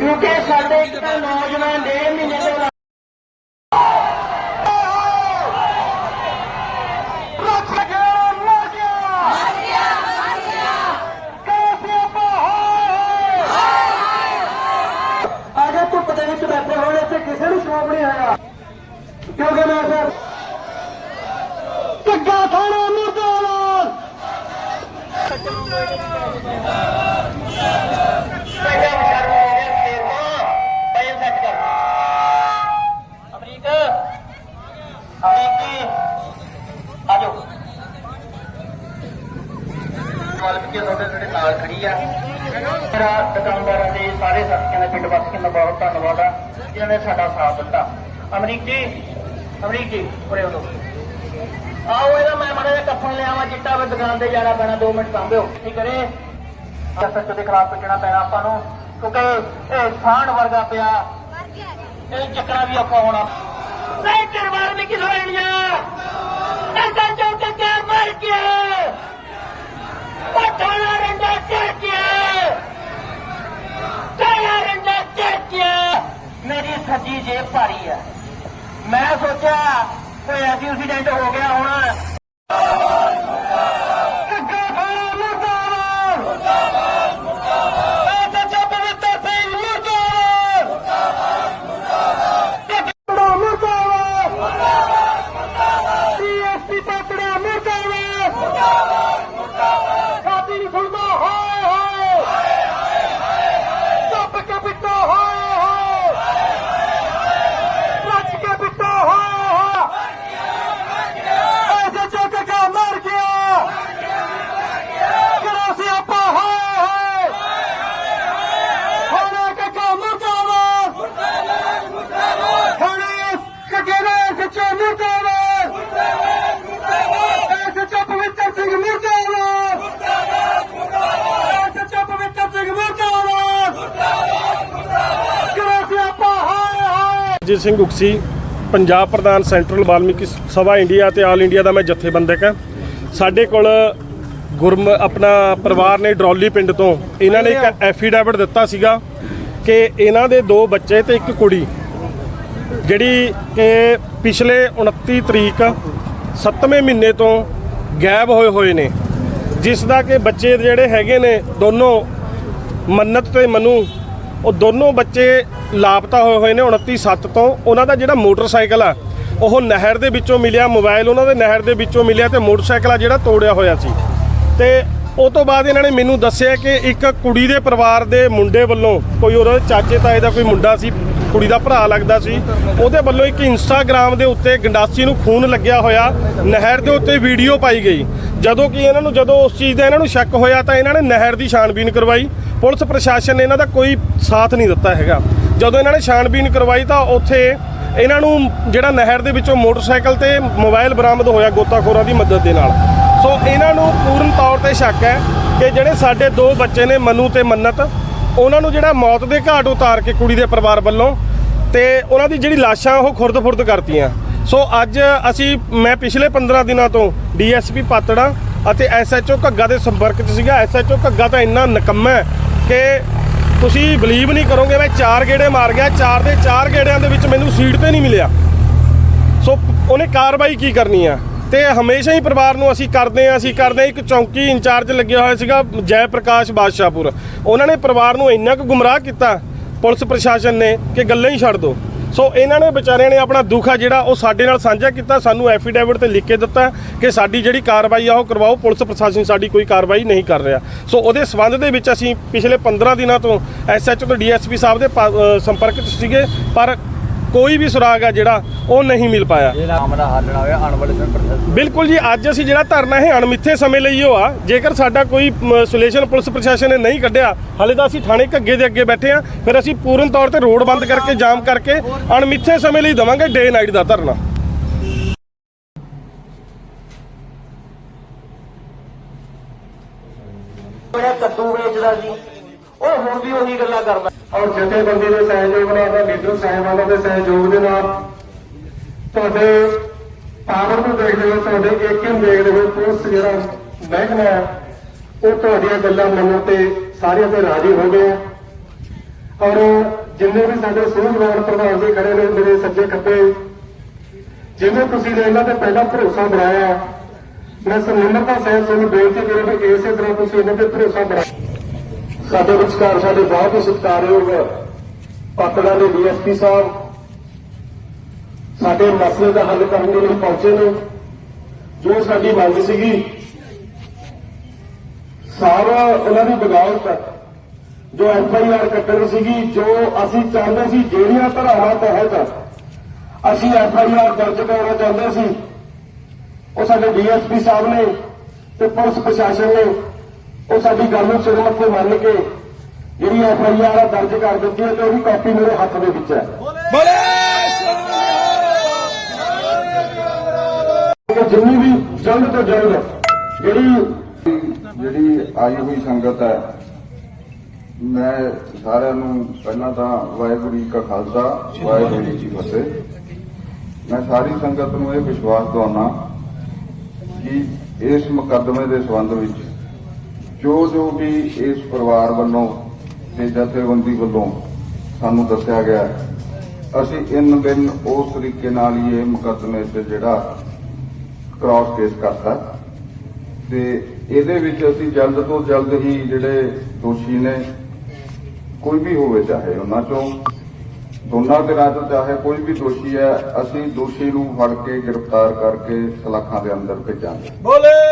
ਕਿਉਂਕਿ ਸਾਡੇ ਇੱਕ ਤਾਂ ਨੌਜਵਾਨ ਡੇਢ ਮਹੀਨੇ ਤੋਂ ਰੱਖ ਗਿਆ ਮਰ ਗਿਆ ਮਰ ਗਿਆ ਕੈਸੇ ਆਗੇ ਧੁੱਪ ਦੇ ਵਿੱਚ ਬੈਠੇ ਹੋਏ ਤੇ ਕਿਸੇ ਨੂੰ ਸ਼ੌਕ ਨਹੀਂ ਹੈਗਾ ਕਿਉਂਕਿ ਮੈਂ ਸਰ ਕਿੱਗਾ ਖਾਣਾ ਮੁਰਦਾਬਾਦ ਪਹਿਲਾਂ ਸ਼ਰਮ ਹੋ ਗਿਆ ਫੇਰ ਨਾ ਪਹਿਲ ਸੈੱਟ ਕਰ ਅਮਰੀਕ ਅਮਰੀਕੀ ਆਜੋ ਮਾਲਕੀ ਤੁਹਾਡੇ ਜਿਹੜੇ ਨਾਲ ਖੜੀ ਆ। ਮੇਰਾ ਦੁਕਾਨਦਾਰਾਂ ਦੇ ਸਾਰੇ ਸਾਥੀਆਂ ਦਾ, ਪਿੰਡ ਵਾਸੀਆਂ ਦਾ ਬਹੁਤ ਧੰਨਵਾਦ ਆ, ਜਿਨ੍ਹਾਂ ਨੇ ਸਾਡਾ ਸਾਥ ਦਿੱਤਾ। ਅਮਰੀਕ ਜੀ ਉਰੇ ਆਓ। ਆਓ ਇਹਦਾ ਮੈਂ ਮਾੜਾ ਜਿਹਾ ਕੱਫਣ ਲਿਆਵਾਂ ਚਿੱਟਾ ਵੀ ਦੁਕਾਨ ਤੇ ਜਾਣਾ ਪੈਣਾ 2 ਮਿੰਟ ਸਾਂਭਿਓ। ਠੀਕ ਕਰੇ? ਸੱਚ ਦੇ ਖਿਲਾਫ ਪਿੱਟਣਾ ਪੈਣਾ ਆਪਾਂ ਨੂੰ, ਕਿਉਂਕਿ ਇਹ ਸਾਂਢ ਵਰਗਾ ਪਿਆ। ਇਹ ਚੱਕਣਾ ਵੀ ਆਪਾਂ ਹੋਣਾ। ਨਹੀਂ ਦਰਬਾਰ ਵਿੱਚ ਕਿਸ ਹੋਣੀਆਂ ਐਸਾ ਚੌਕ ਤੇ ਮਰ ਗਿਆ ਪਟਾਣਾ ਰੰਡਾ ਚੱਕ ਗਿਆ ਕਾਲਾ ਰੰਡਾ ਚੱਕ ਗਿਆ ਮੇਰੀ ਸੱਜੀ ਜੇਬ ਭਾਰੀ ਹੈ ਮੈਂ ਸੋਚਿਆ ਕੋਈ ਐਸੀ ਐਕਸੀਡੈਂਟ ਹੋ ਗਿਆ ਹੋਣਾ ਅੱਗਾ ਖਾਣਾ ਮੁਰਦਾਬਾਦ ਮੁਰਦਾਬਾਦ ਅੱਛਾ ਪਵਿੱਤਰ ਸਿੰਘ ਮੁਰਦਾਬਾਦ ਮੁਰਦਾਬਾਦ ਮੁਰਦਾਬਾਦ ਮੁਰਦਾਬਾਦ ਡੀਐਸਪੀ ਪਾਪੜਾ ਮੁਰਦਾਬਾਦ ਮੁਰਦਾਬਾਦ ਮੁਰਦਾਬਾਦ ਸਾਡੀ ਨਹੀਂ ਸੁਣਦਾ ਹਾਏ ਹਾਏ ਹਾਏ ਹਾਏ ਚੁੱਪ ਕੇ ਬਿੱਟਾ ਹਾਏ ਹਾਏ ਰੱਜ ਕੇ ਬਿੱਟਾ ਹਾਏ ਹਾਏ ਐਸੇ ਚੁੱਕ ਕੇ ਮਰ ਗਿਆ ਕਰੋ ਸਿਆਪਾ ਹਾਏ ਹਾਏ ਹੋਣਾ ਕੱਕਾ ਮੁਰਦਾਬਾਦ ਮੁਰਦਾਬਾਦ ਮੁਰਦਾਬਾਦ ਹੋਣਾ ਕਕੇਰੇ ਸੱਚੇ ਮੁਰਦਾਬਾਦ ਮੁਰਦਾਬਾਦ ਮੁਰਦਾਬਾਦ ਐਸੇ ਚੁੱਪ ਪਵਿੱਤਰ ਸਿੰਘ ਮੁਰਦਾਬਾਦ ਮੁਰਦਾਬਾਦ ਮੁਰਦਾਬਾਦ ਐਸੇ ਚੁੱਪ ਪਵਿੱਤਰ ਸਿੰਘ ਮੁਰਦਾਬਾਦ ਮੁਰਦਾਬਾਦ ਮੁਰਦਾਬਾਦ ਕਰੋ ਸਿਆਪਾ ਹਾਏ ਅਜੀਤ ਸਿੰਘ ਉਕਸੀ ਪੰਜਾਬ ਪ੍ਰਧਾਨ ਸੈਂਟਰਲ ਵਾਲਮੀਕੀ ਸਭਾ ਇੰਡੀਆ ਤੇ ਆਲ ਇੰਡੀਆ ਦਾ ਮੈਂ ਜਥੇਬੰਦਕ ਹਾਂ। ਸਾਡੇ ਕੋਲ ਗੁਰਮ ਆਪਣਾ ਪਰਿਵਾਰ ਨੇ ਡਰੋਲੀ ਪਿੰਡ ਤੋਂ ਇਹਨਾਂ ਨੇ ਇੱਕ ਐਫੀਡੈਵਿਟ ਦਿੱਤਾ ਸੀਗਾ ਕਿ ਇਹਨਾਂ ਦੇ ਦੋ ਬੱਚੇ ਤੇ ਇੱਕ ਕੁੜੀ ਜਿਹੜੀ ਕਿ ਪਿਛਲੇ 29 ਤਰੀਕ 7ਵੇਂ ਮਹੀਨੇ ਤੋਂ ਗਾਇਬ ਹੋਏ ਹੋਏ ਨੇ ਜਿਸ ਦਾ ਕਿ ਬੱਚੇ ਜਿਹੜੇ ਹੈਗੇ ਨੇ ਦੋਨੋਂ ਮੰਨਤ ਤੇ ਮਨੂ ਉਹ ਦੋਨੋਂ ਬੱਚੇ ਲਾਪਤਾ ਹੋਏ ਹੋਏ ਨੇ 29 ਸੱਤ ਤੋਂ। ਉਹਨਾਂ ਦਾ ਜਿਹੜਾ ਮੋਟਰਸਾਈਕਲ ਆ, ਉਹ ਨਹਿਰ ਦੇ ਵਿੱਚੋਂ ਮਿਲਿਆ, ਮੋਬਾਈਲ ਉਹਨਾਂ ਦੇ ਨਹਿਰ ਦੇ ਵਿੱਚੋਂ ਮਿਲਿਆ ਤੇ ਮੋਟਰਸਾਈਕਲ ਆ ਜਿਹੜਾ ਤੋੜਿਆ ਹੋਇਆ ਸੀ। ਤੇ ਉਹ ਤੋਂ ਬਾਅਦ ਇਹਨਾਂ ਨੇ ਮੈਨੂੰ ਦੱਸਿਆ ਕਿ ਇੱਕ ਕੁੜੀ ਦੇ ਪਰਿਵਾਰ ਦੇ ਮੁੰਡੇ ਵੱਲੋਂ ਕੋਈ ਉਹਦੇ ਚਾਚੇ ਤਾਏ ਦਾ ਕੋਈ ਮੁੰਡਾ ਸੀ, ਕੁੜੀ ਦਾ ਭਰਾ ਲੱਗਦਾ ਸੀ, ਉਹਦੇ ਵੱਲੋਂ ਇੱਕ ਇੰਸਟਾਗ੍ਰam ਦੇ ਉੱਤੇ ਗੰਡਾਸੀ ਨੂੰ ਖੂਨ ਲੱਗਿਆ ਹੋਇਆ, ਨਹਿਰ ਦੇ ਉੱਤੇ ਵੀਡੀਓ ਪਾਈ ਗਈ। ਜਦੋਂ ਕਿ ਇਹਨਾਂ ਨੂੰ ਜਦੋਂ ਉਸ ਚੀਜ਼ ਦਾ ਇਹਨਾਂ ਨੂੰ ਸ਼ੱਕ ਹੋਇਆ ਤਾਂ ਇਹਨਾਂ ਨੇ ਨਹਿਰ ਦੀ ਛਾਣਬੀਨ ਕਰਵਾਈ। ਪੁਲਿਸ ਪ੍ਰਸ਼ਾਸਨ ਨੇ ਇਹਨਾਂ ਦਾ ਕੋਈ ਸਾਥ ਨਹੀਂ ਦਿੱਤਾ ਹੈਗਾ। ਜਦੋਂ ਇਹਨਾਂ ਨੇ ਛਾਣਬੀਨ ਕਰਵਾਈ ਤਾਂ ਉੱਥੇ ਇਹਨਾਂ ਨੂੰ ਜਿਹੜਾ ਨਹਿਰ ਦੇ ਵਿੱਚੋਂ ਮੋਟਰਸਾਈਕਲ ਤੇ ਮੋਬਾਈਲ ਬਰਾਮਦ ਹੋਇਆ ਗੋਤਾਖੋਰਾਂ ਦੀ ਮਦਦ ਦੇ ਨਾਲ। ਸੋ ਇਹਨਾਂ ਨੂੰ ਪੂਰਨ ਤੌਰ ਤੇ ਸ਼ੱਕ ਹੈ ਕਿ ਜਿਹੜੇ ਸਾਡੇ ਦੋ ਬੱਚੇ ਨੇ, ਮਨੂ ਤੇ ਮੰਨਤ, ਉਹਨਾਂ ਨੂੰ ਜਿਹੜਾ ਮੌਤ ਦੇ ਘਾਟ ਉਤਾਰ ਕੇ ਕੁੜੀ ਦੇ ਪਰਿਵਾਰ ਵੱਲੋਂ ਤੇ ਉਹਨਾਂ ਦੀ ਜਿਹੜੀ ਲਾਸ਼ਾਂ ਉਹ ਖੁਰਦ-ਫੁਰਦ ਕਰਤੀਆਂ। ਸੋ ਅੱਜ ਅਸੀਂ, ਮੈਂ ਪਿਛਲੇ 15 ਦਿਨਾਂ ਤੋਂ ਡੀਐਸਪੀ ਪਾਤੜਾ ਅਤੇ ਐਸਐਚਓ ਘੱਗਾ ਦੇ ਸੰਪਰਕ 'ਚ ਸੀਗਾ। ਐਸਐਚਓ ਘੱਗਾ ਤਾਂ ਇੰਨਾ ਨਿਕੰਮਾ ਹੈ ਕਿ ਤੁਸੀਂ ਬਲੀਵ ਨਹੀਂ ਕਰੋਗੇ ਮੈਂ ਚਾਰ ਗੇੜੇ ਮਾਰ ਗਿਆ, ਚਾਰ ਦੇ ਚਾਰ ਗੇੜਿਆਂ ਦੇ ਵਿੱਚ ਮੈਨੂੰ ਸੀਟ ਤੇ ਨਹੀਂ ਮਿਲਿਆ। ਸੋ ਉਹਨੇ ਕਾਰਵਾਈ ਕੀ ਕਰਨੀ ਆ? ਤੇ ਹਮੇਸ਼ਾ ਹੀ ਪਰਿਵਾਰ ਨੂੰ ਅਸੀਂ ਕਰਦੇ ਆ ਅਸੀਂ ਕਰਦੇ ਆ ਇੱਕ ਚੌਂਕੀ ਇੰਚਾਰਜ ਲੱਗਿਆ ਹੋਇਆ ਸੀਗਾ ਜੈ ਪ੍ਰਕਾਸ਼ ਬਾਦਸ਼ਾਹਪੁਰ। ਉਹਨਾਂ ਨੇ ਪਰਿਵਾਰ ਨੂੰ ਇੰਨਾ ਕੁ ਗੁੰਮਰਾਹ ਕੀਤਾ, ਪੁਲਿਸ ਪ੍ਰਸ਼ਾਸਨ ਨੇ, ਕਿ ਗੱਲਾਂ ਹੀ ਛੱਡ ਦੋ। ਸੋ ਇਹਨਾਂ ਨੇ ਵਿਚਾਰਿਆਂ ਨੇ ਆਪਣਾ ਦੁੱਖ ਆ ਜਿਹੜਾ ਉਹ ਸਾਡੇ ਨਾਲ ਸਾਂਝਾ ਕੀਤਾ, ਸਾਨੂੰ ਐਫੀਡੈਵਿਟ ਤੇ ਲਿਖ ਕੇ ਦਿੱਤਾ ਕਿ ਸਾਡੀ ਜਿਹੜੀ ਕਾਰਵਾਈ ਆ ਉਹ ਕਰਵਾਓ, ਪੁਲਿਸ ਪ੍ਰਸ਼ਾਸਨ ਸਾਡੀ ਕੋਈ ਕਾਰਵਾਈ ਨਹੀਂ ਕਰ ਰਿਹਾ। ਸੋ ਉਹਦੇ ਸਬੰਧ ਦੇ ਵਿੱਚ ਅਸੀਂ ਪਿਛਲੇ 15 ਦਿਨਾਂ ਤੋਂ ਐਸਐਚਓ ਤੇ ਡੀਐਸਪੀ ਸਾਹਿਬ ਦੇ ਪਾ- ਸੰਪਰਕ 'ਚ ਸੀਗੇ, ਪਰ ਕੋਈ ਵੀ ਸੁਰਾਗ ਆ ਜਿਹੜਾ ਉਹ ਨਹੀਂ ਮਿਲ ਪਾਇਆ। ਜਿਹੜਾ ਮਾਮਲਾ ਹੱਲ ਨਾ ਹੋਇਆ ਆਉਣ ਵਾਲੇ ਸਮੇਂ ਪ੍ਰਸ਼ਾਸਨ ਬਿਲਕੁਲ ਜੀ ਅੱਜ ਅਸੀਂ ਜਿਹੜਾ ਧਰਨਾ ਹੈ ਅਣਮਿੱਥੇ ਸਮੇਂ ਲਈ ਉਹ ਆ ਜੇਕਰ ਸਾਡਾ ਕੋਈ ਸੋਲੂਸ਼ਨ ਪੁਲਿਸ ਪ੍ਰਸ਼ਾਸਨ ਨੇ ਨਹੀਂ ਕੱਢਿਆ ਹਾਲੇ ਤਾਂ ਅਸੀਂ ਥਾਣੇ ਘੱਗੇ ਦੇ ਅੱਗੇ ਬੈਠੇ ਆ ਫਿਰ ਅਸੀਂ ਪੂਰਨ ਤੌਰ ਤੇ ਰੋਡ ਬੰਦ ਕਰਕੇ ਜਾਮ ਕਰਕੇ ਅਣਮਿੱਥੇ ਸਮੇਂ ਲਈ ਦਵਾਂਗੇ ਡੇ ਨਾਈਟ ਦਾ ਧਰਨਾ ਜਿਹੜਾ ਕੱਦੂ ਵੇਚਦਾ ਸੀ ਉਹੀ ਗੱਲਾਂ ਕਰਦਾ। ਔਰ ਜਥੇਬੰਦੀ ਦੇ ਸਹਿਯੋਗ ਨਾਲ ਅਤੇ ਲੀਡਰ ਸਾਹਿਬਾਨਾਂ ਦੇ ਸਹਿਯੋਗ ਦੇ ਨਾਲ ਤੁਹਾਡੇ ਪਾਵਰ ਨੂੰ ਦੇਖਦੇ ਹੋਏ, ਤੁਹਾਡੇ ਏਕਮ ਦੇਖਦੇ ਹੋਏ ਪੁਲਿਸ ਜਿਹੜਾ ਮਹਿਕਮਾ ਹੈ, ਉਹ ਤੁਹਾਡੀਆਂ ਗੱਲਾਂ ਮੰਨਣ ਤੇ ਸਾਰਿਆਂ ਤੇ ਰਾਜੀ ਹੋ ਗਏ ਔਰ ਜਿੰਨੇ ਵੀ ਸਾਡੇ ਸੂਝਵਾਨ ਪ੍ਰਧਾਨ ਜੀ ਖੜੇ ਨੇ, ਮੇਰੇ ਸੱਜੇ ਖੱਬੇ ਜਿਵੇਂ ਤੁਸੀਂ ਨੇ ਇਹਨਾਂ ਤੇ ਪਹਿਲਾਂ ਭਰੋਸਾ ਬਣਾਇਆ, ਮੈਂ ਸਰਨਿਮਰਤਾ ਸਹਿਤ ਨੂੰ ਬੇਨਤੀ ਕਰਾਂ ਕਿ ਇਸੇ ਤਰ੍ਹਾਂ ਤੁਸੀਂ ਇਹਨਾਂ ਤੇ ਭਰੋਸਾ ਬਣਾਓ। ਸਾਡੇ ਵਿਚਕਾਰ ਸਾਡੇ ਬਹੁਤ ਹੀ ਸਤਿਕਾਰਯੋਗ ਪੱਤੜਾ ਦੇ ਡੀਐਸਪੀ ਸਾਹਿਬ, ਸਾਡੇ ਮਸਲੇ ਦਾ ਹੱਲ ਕਰਨ ਦੇ ਲਈ ਪਹੁੰਚੇ ਨੇ। ਜੋ ਸਾਡੀ ਮੰਗ ਸੀਗੀ, ਸਾਰਾ ਉਹਨਾਂ ਦੀ ਬਗਾਵਤ ਜੋ ਐਫ ਆਈ ਆਰ ਕੱਟਣ ਸੀਗੀ, ਜੋ ਅਸੀਂ ਚਾਹੁੰਦੇ ਸੀ, ਜਿਹੜੀਆਂ ਧਰਾਵਾਂ ਤਹਿਤ ਅਸੀਂ ਐਫ ਆਈ ਆਰ ਦਰਜ ਕਰਾਉਣਾ ਚਾਹੁੰਦੇ ਸੀ, ਉਹ ਸਾਡੇ ਡੀਐਸਪੀ ਸਾਹਿਬ ਨੇ ਤੇ ਪੁਲਿਸ ਪ੍ਰਸ਼ਾਸਨ ਨੇ ਉਹ ਸਾਡੀ ਗੱਲ ਨੂੰ ਸਿਰ ਮੱਥੇ ਮੰਨ ਕੇ ਜਿਹੜੀ ਐਫ ਆਈ ਆਰ ਦਰਜ ਕਰ ਦਿੱਤੀ ਹੈ ਤੇ ਉਹਦੀ ਕਾਪੀ ਮੇਰੇ ਹੱਥ ਦੇ ਵਿੱਚ ਹੈ। ਕਿ ਜਿੰਨੀ ਵੀ ਜਲਦ ਤੋਂ ਜਲਦ ਜਿਹੜੀ ਜਿਹੜੀ ਆਈ ਹੋਈ ਸੰਗਤ ਹੈ ਮੈਂ ਸਾਰਿਆਂ ਨੂੰ ਪਹਿਲਾਂ ਤਾਂ ਵਾਹਿਗੁਰੂ ਜੀ ਕਾ ਖਾਲਸਾ ਵਾਹਿਗੁਰੂ ਜੀ ਕੀ ਫਤਿਹ। ਮੈਂ ਸਾਰੀ ਸੰਗਤ ਨੂੰ ਇਹ ਵਿਸ਼ਵਾਸ ਦਿਵਾਉਣਾ ਕਿ ਇਸ ਮੁਕੱਦਮੇ ਦੇ ਸੰਬੰਧ ਵਿੱਚ ਜੋ ਜੋ ਵੀ ਇਸ ਪਰਿਵਾਰ ਵੱਲੋਂ ਤੇ ਜਥੇਬੰਦੀ ਵੱਲੋਂ ਸਾਨੂੰ ਦੱਸਿਆ ਗਿਆ ਹੈ, ਅਸੀਂ ਇਨ ਦਿਨ ਉਸ ਤਰੀਕੇ ਨਾਲ ਹੀ ਇਹ ਮੁਕੱਦਮੇ ਤੇ ਜਿਹੜਾ ਕ੍ਰਾਸ ਕੇਸ ਕਰਤਾ। ਤੇ ਇਹਦੇ ਵਿੱਚ ਅਸੀਂ ਜਲਦ ਤੋਂ ਜਲਦ ਹੀ ਜਿਹੜੇ ਦੋਸ਼ੀ ਨੇ ਕੋਈ ਵੀ ਹੋਵੇ ਚਾਹੇ ਉਹਨਾਂ ਚੋਂ ਦੋਨਾਂ ਦੇ ਨਾਲ ਚਾਹੇ ਕੋਈ ਵੀ ਦੋਸ਼ੀ ਹੈ ਅਸੀਂ ਦੋਸ਼ੀ ਨੂੰ ਫੜ ਕੇ ਗ੍ਰਿਫਤਾਰ ਕਰਕੇ ਸਲਾਖਾਂ ਦੇ ਅੰਦਰ ਭੇਜਾਂਗੇ। ਬੋਲੇ!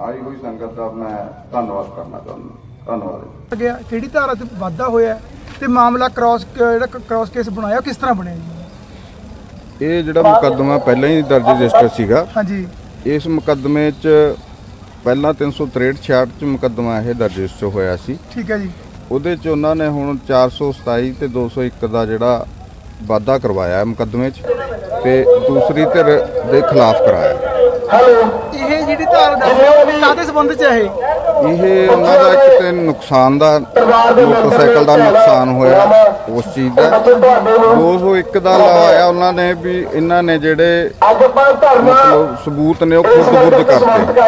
ਆਈ ਹੋਈ ਸੰਗਤ ਦਾ ਮੈਂ ਧੰਨਵਾਦ ਕਰਨਾ ਚਾਹੁੰਦਾ ਧੰਨਵਾਦ। ਜੀ ਗਿਆ ਕਿਹੜੀ ਧਾਰਾ ਤੇ ਵਾਧਾ ਹੋਇਆ ਹੈ ਤੇ ਮਾਮਲਾ ਕ੍ਰਾਸ ਜਿਹੜਾ ਕ੍ਰਾਸ ਕੇਸ ਬਣਾਇਆ ਉਹ ਕਿਸ ਤਰ੍ਹਾਂ ਬਣਿਆ ਜੀ? ਇਹ ਜਿਹੜਾ ਮੁਕੱਦਮਾ ਪਹਿਲਾਂ ਹੀ ਦਰਜ ਰਜਿਸਟਰ ਸੀਗਾ। ਹਾਂਜੀ। ਇਸ ਮੁਕੱਦਮੇ 'ਚ ਪਹਿਲਾਂ 363 66 'ਚ ਮੁਕੱਦਮਾ ਇਹ ਦਰਜ ਰਜਿਸਟਰ ਹੋਇਆ ਸੀ। ਠੀਕ ਹੈ ਜੀ। ਉਹਦੇ 'ਚ ਉਹਨਾਂ ਨੇ ਹੁਣ 427 ਤੇ 201 ਦਾ ਜਿਹੜਾ ਵਾਅਦਾ ਕਰਵਾਇਆ ਮੁਕੱਦਮੇ 'ਚ ਤੇ ਦੂਸਰੀ ਧਿਰ ਦੇ ਖਿਲਾਫ ਕਰਾਇਆ ਇਹ ਜਿਹੜੀ ਧਾਰਾ ਦੱਸੋ ਕਾਦੇ ਸੰਬੰਧ ਚ ਹੈ ਇਹ? ਇਹ ਉਹਨਾਂ ਦਾ ਇੱਕ ਤੇ ਨੁਕਸਾਨ ਦਾ ਮੋਟਰਸਾਈਕਲ ਦਾ ਨੁਕਸਾਨ ਹੋਇਆ ਉਸ ਚੀਜ਼ ਦਾ। 201 ਦਾ ਲਵਾਇਆ ਉਹਨਾਂ ਨੇ ਵੀ ਇਹਨਾਂ ਨੇ ਜਿਹੜੇ ਮਤਲਬ ਸਬੂਤ ਨੇ ਉਹ ਖੁਰਦ-ਬੁਰਦ ਕਰਤੇ।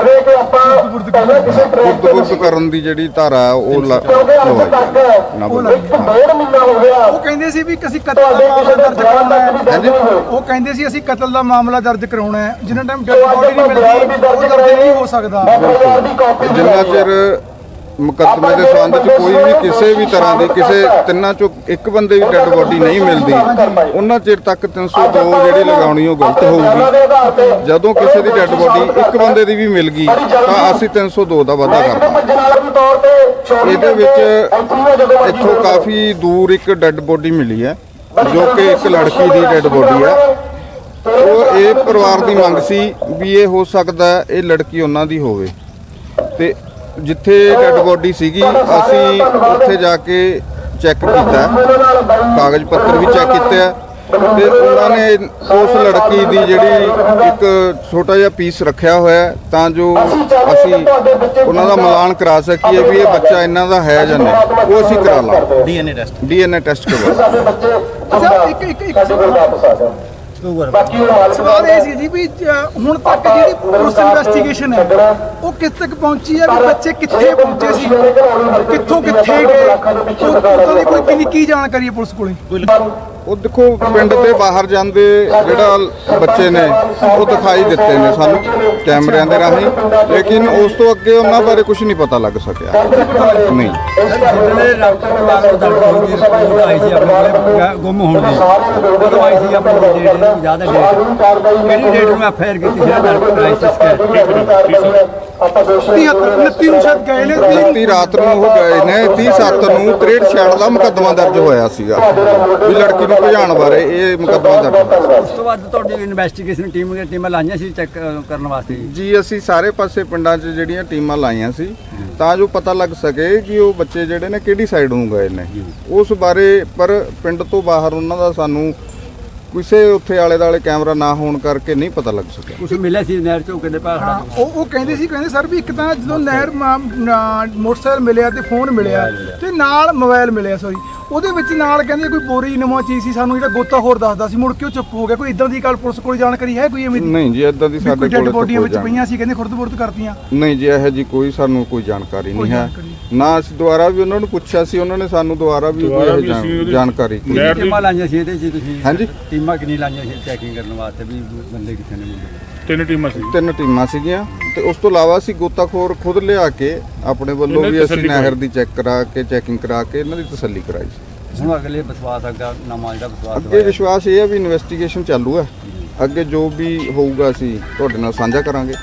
ਖੁਰਦ-ਬੁਰਦ ਕਰਨ ਦੀ ਜਿਹੜੀ ਧਾਰਾ ਹੈ, ਉਹ ਨਾ ਉਹ ਕਹਿੰਦੇ ਸੀ ਵੀ ਅਸੀਂ ਕਤਲ ਦਾ ਮਾਮਲਾ ਦਰਜ ਕਰਾਉਣਾ ਹੈ। ਉਹ ਕਹਿੰਦੇ ਸੀ ਅਸੀਂ ਕਤਲ ਦਾ ਮਾਮਲਾ ਦਰਜ ਕਰਾਉਣਾ ਹੈ। ਜਿੰਨਾ ਟਾਈਮ ਡੈਡ ਬੋਡੀ ਨਹੀਂ ਮਿਲਦੀ ਉਹ ਦਰਜ ਨਹੀਂ ਹੋ ਸਕਦਾ। ਜਿੰਨਾ ਚਿਰ ਮੁਕੱਦਮੇ ਦੇ ਸੰਬੰਧ ਚ ਕੋਈ ਵੀ ਕਿਸੇ ਵੀ ਤਰ੍ਹਾਂ ਦੀ ਕਿਸੇ ਤਿੰਨਾਂ ਚੋਂ ਇੱਕ ਬੰਦੇ ਦੀ ਡੈੱਡ ਬੋਡੀ ਨਹੀਂ ਮਿਲਦੀ। ਉਹਨਾਂ ਚਿਰ ਤੱਕ 302 ਜਿਹੜੀ ਲਗਾਉਣੀ ਉਹ ਗਲਤ ਹੋਊਗੀ। ਜਦੋਂ ਕਿਸੇ ਦੀ ਡੈੱਡ ਬੋਡੀ ਇੱਕ ਬੰਦੇ ਦੀ ਵੀ ਮਿਲ ਗਈ ਤਾਂ ਅਸੀਂ 302 ਦਾ ਵਾਅਦਾ ਕਰਦੇ। ਇਹਦੇ ਵਿੱਚ ਇੱਥੋਂ ਕਾਫੀ ਦੂਰ ਇੱਕ ਡੈੱਡ ਬੋਡੀ ਮਿਲੀ ਹੈ ਜੋ ਕਿ ਇੱਕ ਲੜਕੀ ਦੀ ਡੈੱਡ ਬੋਡੀ ਹੈ। ਉਹ ਇਹ ਪਰਿਵਾਰ ਦੀ ਮੰਗ ਸੀ ਵੀ ਇਹ ਹੋ ਸਕਦਾ ਹੈ ਇਹ ਲੜਕੀ ਉਹਨਾਂ ਦੀ ਹੋਵੇ। ਤੇ ਜਿੱਥੇ ਡੈੱਡ ਬੋਡੀ ਸੀਗੀ ਅਸੀਂ ਉੱਥੇ ਜਾ ਕੇ ਚੈੱਕ ਕੀਤਾ। ਕਾਗਜ਼ ਪੱਤਰ ਵੀ ਚੈੱਕ ਕੀਤੇ ਆ। ਤੇ ਉਹਨਾਂ ਨੇ ਉਸ ਲੜਕੀ ਦੀ ਜਿਹੜੀ ਇੱਕ ਛੋਟਾ ਜਿਹਾ ਪੀਸ ਰੱਖਿਆ ਹੋਇਆ ਤਾਂ ਜੋ ਅਸੀਂ ਉਹਨਾਂ ਦਾ ਮਿਲਾਨ ਕਰਾ ਸਕੀਏ ਵੀ ਇਹ ਬੱਚਾ ਇਹਨਾਂ ਦਾ ਹੈ ਜਾਂ ਨਹੀਂ। ਉਹ ਅਸੀਂ ਕਰਾ ਲਾਂਗੇ। DNA test. ਡੀਐਨਏ ਟੈਸਟ ਕਰਵਾ ਅੱਛਾ ਇੱਕ ਇੱਕ ਇੱਕ ਸਵਾਲ ਇਹ ਸੀ ਜੀ ਵੀ ਹੁਣ ਤੱਕ ਜਿਹੜੀ ਪੁਲਿਸ ਇਨਵੈਸਟੀਗੇਸ਼ਨ ਹੈ ਉਹ ਕਿੱਥੇ ਤੱਕ ਪਹੁੰਚੀ ਹੈ ਵੀ ਬੱਚੇ ਕਿੱਥੇ ਪਹੁੰਚੇ ਸੀ? ਕਿੱਥੋਂ ਕਿੱਥੇ ਗਏ? ਉਹ- ਕੋਈ ਕਿੰਨੀ ਕੀ ਜਾਣਕਾਰੀ ਹੈ ਪੁਲਿਸ ਕੋਲੇ? ਉਹ ਦੇਖੋ ਪਿੰਡ ਦੇ ਬਾਹਰ ਜਾਂਦੇ ਜਿਹੜਾ ਬੱਚੇ ਨੇ ਉਹ ਦਿਖਾਈ ਦਿੱਤੇ ਨੇ ਸਾਨੂੰ ਕੈਮਰਿਆਂ ਦੇ ਰਾਹੀਂ। ਲੇਕਿਨ ਉਸ ਤੋਂ ਅੱਗੇ ਉਹਨਾਂ ਬਾਰੇ ਕੁਝ ਨਹੀਂ ਪਤਾ ਲੱਗ ਸਕਿਆ। ਨਹੀਂ। ਜਿਹੜੇ ਡਾਕਟਰ ਪਰਿਵਾਰ ਨੂੰ ਦਰਦ ਹੋਣ ਦੀ ਰਿਪੋਰਟ ਆਈ ਸੀ ਆਪਣੇ ਕੋਲੇ ਗੁੰਮ ਹੋਣ ਦੀ। ਉਦੋਂ ਆਈ ਸੀ ਆਪਣੀ ਡੇਟ ਨੂੰ ਜ਼ਿਆਦਾ ਡੇਟ ਕਿਹੜੀ ਡੇਟ ਨੂੰ ਐਫਆਈਆਰ ਕੀਤੀ ਸੀ ਡਾਕਟਰ ਕ੍ਰਾਈਸਿਸ ਕੈਟ 29 ਨੂੰ ਸ਼ਾਇਦ ਗਏ ਨੇ 30 30 ਰਾਤ ਨੂੰ ਉਹ ਗਏ ਨੇ 30 ਸੱਤ ਨੂੰ 63 ਛੇੜ ਦਾ ਮੁਕੱਦਮਾ ਦਰਜ ਹੋਇਆ ਸੀਗਾ ਵੀ ਲੜਕੀ ਨੂੰ ਭਜਾਉਣ ਬਾਰੇ ਇਹ ਮੁਕੱਦਮਾ ਦਰਜ ਹੋਇਆ ਉਸ ਤੋਂ ਬਾਅਦ ਤੁਹਾਡੀ ਇਨਵੈਸਟੀਗੇਸ਼ਨ ਟੀਮ ਦੀਆਂ ਟੀਮਾਂ ਲਾਈਆਂ ਸੀ ਚੈੱਕ ਕਰਨ ਵਾਸਤੇ? ਜੀ ਜੀ ਅਸੀਂ ਸਾਰੇ ਪਾਸੇ ਪਿੰਡਾਂ 'ਚ ਜਿਹੜੀਆਂ ਟੀਮਾਂ ਲਾਈਆਂ ਸੀ ਤਾਂ ਜੋ ਪਤਾ ਲੱਗ ਸਕੇ ਕਿ ਉਹ ਬੱਚੇ ਜਿਹੜੇ ਨੇ ਕਿਹੜੀ ਸਾਈਡ ਨੂੰ ਗਏ ਨੇ। ਉਸ ਬਾਰੇ ਪਰ ਪਿੰਡ ਤੋਂ ਬਾਹਰ ਉਹਨਾਂ ਦਾ ਸਾਨੂੰ ਕਿਸੇ ਉੱਥੇ ਆਲੇ ਦਾਲੇ ਕੈਮਰਾ ਨਾ ਹੋਣ ਕਰਕੇ ਨਹੀਂ ਪਤਾ ਲੱਗ ਸਕਿਆ। ਕੁਝ ਮਿਲਿਆ ਸੀ ਨਹਿਰ ਚੋਂ ਕਿਤੇ ਪਹਾੜਾਂ ਹਾਂ, ਉਹ ਉਹ ਕਹਿੰਦੇ ਸੀ ਕਹਿੰਦੇ ਸਰ ਵੀ ਇੱਕ ਤਾਂ ਜਦੋਂ ਨਹਿਰ ਮਾ- ਨਾ- ਮੋਟਰਸਾਈਕਲ ਮਿਲਿਆ ਤੇ ਫੋਨ ਮਿਲਿਆ ਤੇ ਨਾਲ ਮੋਬਾਈਲ ਮਿਲਿਆ ਸੋਰੀ ਉਹਦੇ ਵਿੱਚ ਨਾਲ ਕਹਿੰਦੇ ਕੋਈ ਬੋਰੀ ਨਵਾਂ ਚੀਜ਼ ਸੀ ਸਾਨੂੰ ਜਿਹੜਾ ਗੋਤਾ ਹੋਰ ਦੱਸਦਾ ਸੀ ਮੁੜ ਕੇ ਉਹ ਚੁੱਪ ਹੋ ਗਿਆ। ਕੋਈ ਇਦਾਂ ਦੀ ਗੱਲ ਪੁਲਿਸ ਕੋਲ ਜਾਣਕਾਰੀ ਹੈ ਕੋਈ ਐਵੇਂ ਦੀ? ਨਹੀਂ ਜੀ ਇਦਾਂ ਦੀ ਵੀ ਸਾਡੇ ਕੋਈ ਕੋਲ ਇੱਥੇ ਬੋਡੀਆਂ ਕੋਈ ਵਿੱਚ ਜਾਣ- ਪਈਆਂ ਸੀ ਕਹਿੰਦੇ ਖੁਰਦ-ਬੁਰਦ ਕਰਤੀਆਂ। ਨਹੀਂ ਜੀ ਇਹੋ ਜੀ ਕੋਈ ਸਾਨੂੰ ਕੋਈ ਜਾਣਕਾਰੀ ਕੋਈ ਨਹੀਂ ਹੈ। ਜਾਣਕਾਰੀ। ਨਾ ਅਸੀਂ ਦੁਬਾਰਾ ਵੀ ਉਹਨਾਂ ਨੂੰ ਪੁੱਛਿਆ ਸੀ ਉਹਨਾਂ ਨੇ ਸਾਨੂੰ ਦੁਬਾਰਾ ਵੀ ਕੋਈ ਜਾਣ- ਜਾਣਕਾਰੀ ਕੋਈ ਦੀ- ਟੀਮਾਂ ਲਾਈਆਂ ਸੀ ਇਹਦੇ 'ਚ ਤੁਸੀਂ? ਹਾਂਜੀ। ਟੀਮਾਂ ਕਿੰਨੀ ਲਾਈਆਂ ਸੀ ਚੈਕਿੰਗ ਕਰਨ ਵਾਸਤੇ ਵੀ ਬੰਦੇ ਕਿੱਥੇ ਨੇ ਮੁੰਡੇ? ਤਿੰਨ ਟੀਮਾਂ ਸੀ। ਤਿੰਨ ਟੀਮਾਂ ਸੀਗੀਆਂ। ਤੇ ਉਸ ਤੋਂ ਇਲਾਵਾ ਅਸੀਂ ਗੋਤਾਖੋਰ ਖੁਦ ਲਿਆ ਕੇ ਆਪਣੇ ਵੱਲੋਂ ਵੀ ਅਸੀਂ ਨਹਿਰ। ਦੀ ਚੈੱਕ ਕਰਾ ਕੇ ਚੈਕਿੰਗ ਕਰਾ ਕੇ ਇਹਨਾਂ ਦੀ ਤਸੱਲੀ ਕਰਾਈ ਸੀ ਹੁਣ ਅਗਲੇ ਵਿਸ਼ਵਾਸ ਅੱਗਾ ਨਵਾਂ ਜਿਹੜਾ ਵਿਸ਼ਵਾਸ ਅੱਗੇ। ਵਿਸ਼ਵਾਸ ਇਹ ਹੈ ਵੀ ਇਨਵੈਸਟੀਗੇਸ਼ਨ ਚਾਲੂ ਹੈ ਅੱਗੇ ਜੋ ਵੀ ਹੋਊਗਾ ਅਸੀਂ ਤੁਹਾਡੇ ਨਾਲ ਸਾਂਝਾ ਕਰਾਂਗੇ